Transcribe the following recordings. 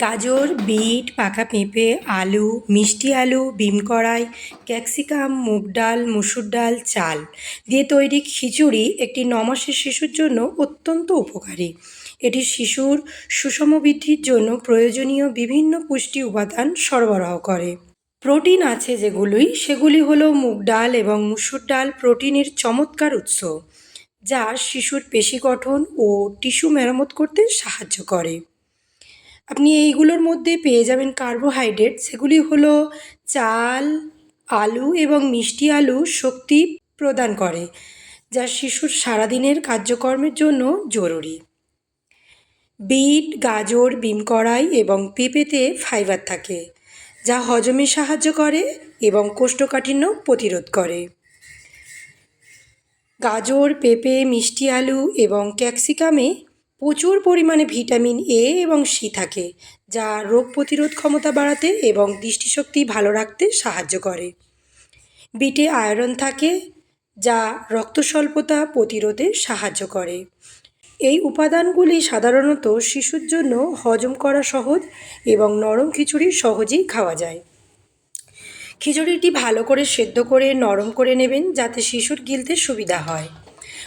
গাজর, বিট, পাকা পেঁপে, আলু, মিষ্টি আলু, বিম কড়াই, ক্যাপসিকাম, মুগ ডাল, মুসুর ডাল, চাল দিয়ে তৈরি খিচুড়ি একটি ন মাসের শিশুর জন্য অত্যন্ত উপকারী। এটি শিশুর সুষম বৃদ্ধির জন্য প্রয়োজনীয় বিভিন্ন পুষ্টি উপাদান সরবরাহ করে। প্রোটিন আছে যেগুলোই, সেগুলি হলো মুগ ডাল এবং মুসুর ডাল প্রোটিনের চমৎকার উৎস, যা শিশুর পেশি গঠন ও টিস্যু মেরামত করতে সাহায্য করে। আপনি এইগুলোর মধ্যে পেয়ে যাবেন কার্বোহাইড্রেট সেগুলি হলো চাল, আলু এবং মিষ্টি আলু শক্তি প্রদান করে, যা শিশুর সারাদিনের কার্যকর্মের জন্য জরুরি। বিট, গাজর, বিম কড়াই এবং পেঁপেতে ফাইবার থাকে, যা হজমে সাহায্য করে এবং কোষ্ঠকাঠিন্য প্রতিরোধ করে। গাজর, পেঁপে, মিষ্টি আলু এবং ক্যাপসিকামে প্রচুর পরিমাণে ভিটামিন এ এবং সি থাকে, যা রোগ প্রতিরোধ ক্ষমতা বাড়াতে এবং দৃষ্টিশক্তি ভালো রাখতে সাহায্য করে। বিটে আয়রন থাকে, যা রক্ত স্বল্পতা প্রতিরোধে সাহায্য করে। এই উপাদানগুলি সাধারণত শিশুর জন্য হজম করা সহজ এবং নরম খিচুড়ি সহজেই খাওয়া যায়। খিচুড়িটি ভালো করে সেদ্ধ করে নরম করে নেবেন, যাতে শিশুর গিলতে সুবিধা হয়।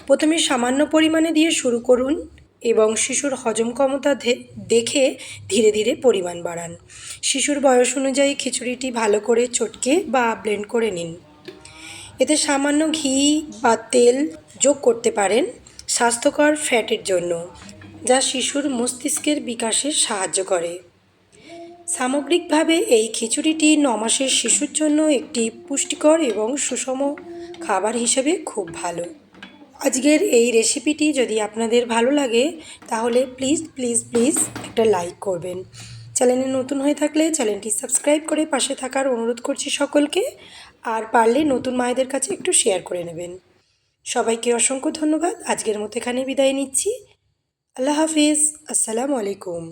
প্রথমে সামান্য পরিমাণে দিয়ে শুরু করুন। এবং শিশুর হজম ক্ষমতা দেখে ধীরে ধীরে পরিমাণ বাড়ান। শিশুর বয়স অনুযায়ী খিচুড়িটি ভালো করে চটকে বা ব্লেন্ড করে নিন। এতে সামান্য ঘি বা তেল যোগ করতে পারেন স্বাস্থ্যকর ফ্যাটের জন্য, যা শিশুর মস্তিষ্কের বিকাশে সাহায্য করে। সামগ্রিকভাবে এই খিচুড়িটি ন মাসের শিশুর জন্য একটি পুষ্টিকর এবং সুষম খাবার হিসেবে খুব ভালো। আজকের এই রেসিপিটি যদি আপনাদের ভালো লাগে, তাহলে প্লিজ প্লিজ প্লিজ একটা লাইক করবেন। চ্যানেলে নতুন হয়ে থাকলে চ্যানেলটি সাবস্ক্রাইব করে পাশে থাকার অনুরোধ করছি সকলকে, আর পারলে নতুন মায়েদের কাছে একটু শেয়ার করে নেবেন। সবাইকে অসংখ্য ধন্যবাদ, আজকের মতো এখানে বিদায় নিচ্ছি। আল্লাহ হাফিজ, আসসালামু আলাইকুম।